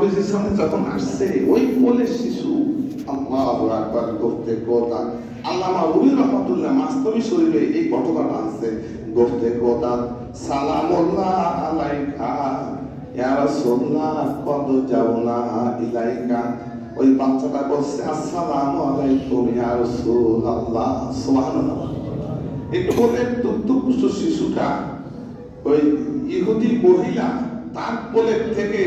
নবীজির সামনে যখন আসছে, ওই কোলের শিশু, আল্লাহু আকবার কথা আল্লামা রুবি শরীরে এই ঘটনাটা আছে। করতে কথা সালামুল্লাহ ওই বাচ্চাটা বলছে, আসসালামু আলাইকুম ইয়া রাসূলুল্লাহ। সুবহানাল্লাহ। এই কোলের দুগ্ধপুষ্ট শিশুটা, ওই ইহুদি মহিলা, তার কোলের থেকে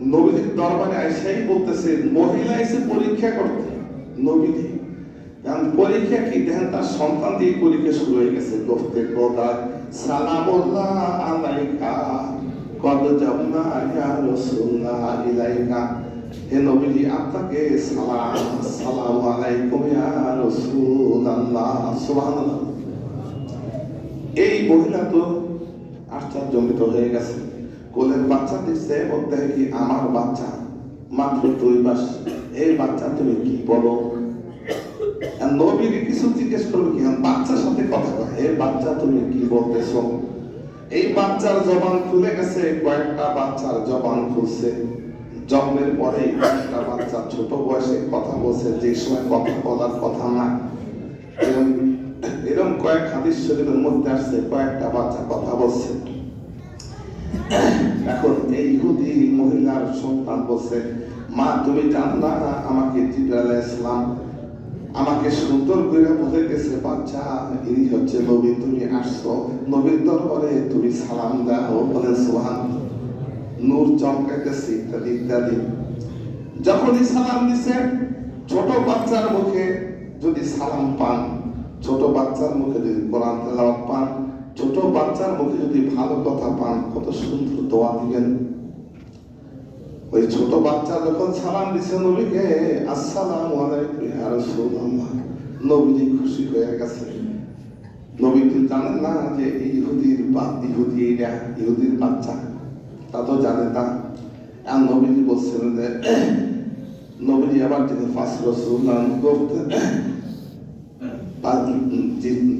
নবীদের দরবারে আইসাই বলতেছে, মহিলা এসে পরীক্ষা করতে। কারণ পরীক্ষা কি? দেখেন, তার সন্তান দিয়ে পরীক্ষা শুরু হয়ে গেছে। করতে কথা সালামুল্লাহ আলাইকা, কদ যাবনা ইয়া রাসূলুল্লাহ ইলাইকা। হে নবীজি, আপনাকে সালাম সালাম আলাইকুম ইয়া রাসূলুল্লাহ, সুবহানাল্লাহ। এই মহিলা তো আশ্চর্যজনিত হয়ে গেছে। কোলের বাচ্চা দিচ্ছে দেখে কি আমার বাচ্চা? মাত্র দুই মাস। এই বাচ্চা তুমি কি বলো? নবীর কিছু জিজ্ঞেস করবে কি হ্যাঁ, বাচ্চার সাথে কথা কয় এই বাচ্চা তুমি কি বলতেছো? এই বাচ্চার জবান খুলে গেছে কয়েকটা বাচ্চার জবান খুলছে। জন্মের পরে কয়েকটা বাচ্চা ছোট বয়সে কথা বলছে যে সময় কথা বলার কথা না। এরকম কয়েক হাদিস শরীফের মধ্যে আসছে কয়েকটা বাচ্চা কথা বলছে। এখন এই ইহুদি মহিলার সন্তান বলছে, মা, তুমি জানো না, আমাকে জিব্রাইল ইসলাম আমাকে সুন্দর করে বুঝাইতেছে, বাচ্চা ইনি হচ্ছে নবী, তুমি আসছো, নবীর দরবারে তুমি সালাম দাও। বলে সোহান নূর চমকাইতেছে ইত্যাদি ইত্যাদি। যখনই সালাম দিছে, ছোট বাচ্চার মুখে যদি সালাম পান, ছোট বাচ্চার মুখে যদি কোরআন তেলাওয়াত পান ছোট বাচ্চার মুখে যদি ভালো কথা পান, কত সুন্দর দোয়া দিবেন। ওই ছোট বাচ্চা যখন সালাম দিছে নবীকে, আসসালামু আলাইকুম নবীজি খুশি হয়ে গেছে। নবী তো জানেন না যে ইহুদির বা ইহুদি ইহুদির বাচ্চা, তা তো জানে না। আর নবীজি বলছিলেন যে, নবীজি আবার তিনি ফাঁস রসুল্লাহ করতে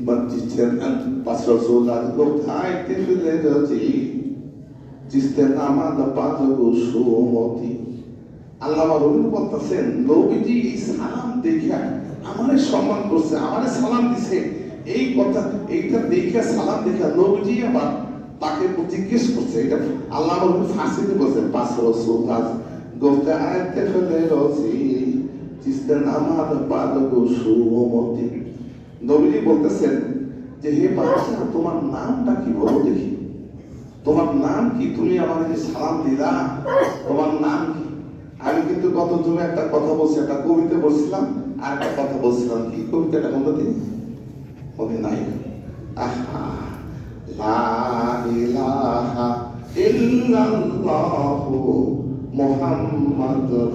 পাঁচ রসুল্লাহ করতে আইতে ফেলে যাচ্ছি জিসতে নামাজ পাঁচ সুমতি। আল্লাহ রবি বলতেছেন নবীজি সালাম দেখা আমারে সম্মান করছে, আমারে সালাম দিছে। এই কথা, এইটা দেখে সালাম দেখা নবীজি আবার তাকে জিজ্ঞেস করছে, এটা আল্লাহ রবি ফাঁসিতে বলছে, পাঁচ রসুল আজ গফতে আয়তে ফেলে রসি জিসতে নামাজ পাঁচ সুমতি। নবীজি বলতেছেন যে, হে বাচ্চা তোমার নামটা কি বলো দেখি। তোমার নাম কি? তুমি আমার যে সালাম দিলা তোমার নাম কি? আমি কিন্তু গত জমে একটা কথা বলছি, একটা কবিতা বলছিলাম, আর একটা কথা বলছিলাম কি? কবিতাটা কোনটা দিন মনে নাই। আহা, লা ইলাহা ইল্লাল্লাহু মুহাম্মাদুর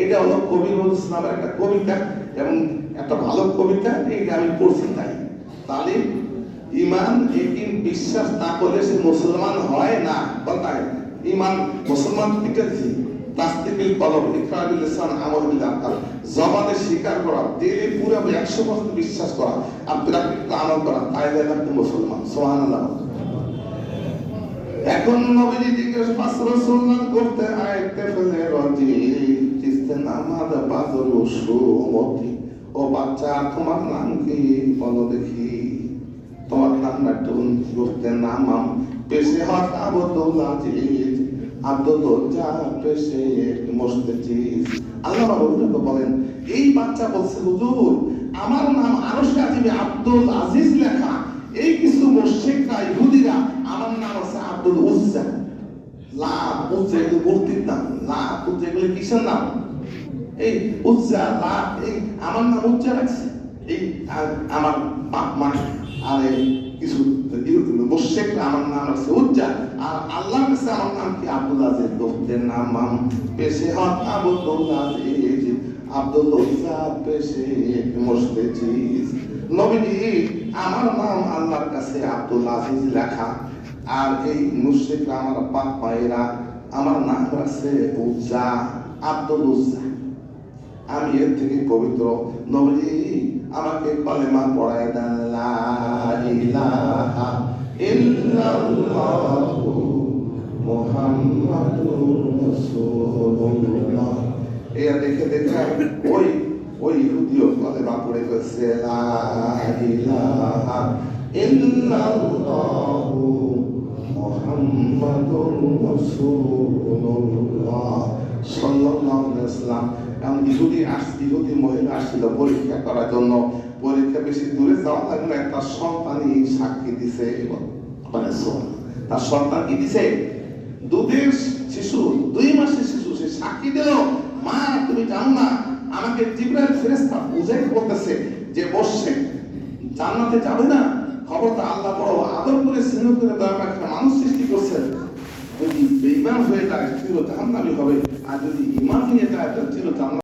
এইটা হলো কবি ইসলামের একটা কবিতা এবং একটা ভালো কবিতা, এইটা আমি পড়ছি তাই। তাহলে ইমান একিন বিশ্বাস না করলে সে মুসলমান হয় না কথায় ইমান মুসলমান পিটাছি তাস্তিবিল কলম আমল বিল আকাল। স্বীকার করা দিলে পুরো 100% বিশ্বাস করা আর প্র্যাকটিক্যাল আমল করা তাইলে আপনি মুসলমান, সুবহানাল্লাহ। এখন নবীজি জিজ্ঞেস পাঁচ করতে আইতে ফেলে ও বাচ্চা, তোমার নাম কি বলো দেখি। তোমার নাম একটু করতে নামাম। পেশে হক আবদুল আজিজ আব্দুল যা পেশে মুস্তাজিজ আল্লাহ রবুল্লাহ বলেন, এই বাচ্চা বলছে, হুজুর, আমার নাম আরশে আজিমে আব্দুল আজিজ লেখা। এই কিছু মুশরিকরা, ইহুদিরা, আমার নাম আছে আব্দুল উজ্জা। লা উজ্জা নাম উজ্জা এগুলো কিসের নাম? এই উজ্জা এই আমার নাম উজ্জা রাখছে। এই আমার বাপ মা আর এই কিছু মুশরিকরা আমার নাম রাখছে উজ্জা। আর কাছে আমার নাম কি? আব্দুল আজিজ। নাম মাম পেশে হক আব্দুল আজিজ। আব্দুল উজ্জা পেশে নবীজি, আমার নাম আল্লাহর কাছে আব্দুল আজিজ লেখা। আর এই মুশরিকরা আমার বাপ ভাইরা আমার নাম রাখছে উজ্জা আব্দুল আমি এর থেকে পবিত্র। নবজি, আমাকে কলেমা পড়ায় দেন এরা দেখে দেখে ওই ওই ইহুদিও কলেমা পড়ে গেছে ইল্লাল্লাহু মুহাম্মাদুর রাসূলুল্লাহ সাল্লাল্লাহু আলাইহি ওয়াসাল্লাম এমন ইহুদি আস মহিলা আসছিল পরীক্ষা করার জন্য পরীক্ষা বেশি দূরে যাওয়া লাগবে না তার সন্তানই সাক্ষী দিছে মানে শোন, তার সন্তান কি দিছে দুধের শিশু দুই মাসের শিশু সে সাক্ষী দিল মা তুমি জানো না আমাকে জিব্রাইল ফেরেশতা বুঝাই বলতেছে যে বসছে জান্নাতে যাবে না খবরটা আল্লাহ বড় আদর করে স্নেহ করে দয়া একটা মানুষ সৃষ্টি করছেন। যদি বেঈমান হয়ে তার চির জাহান্নামী হবে, আর যদি ইমান নিয়ে তার চির জান্নাত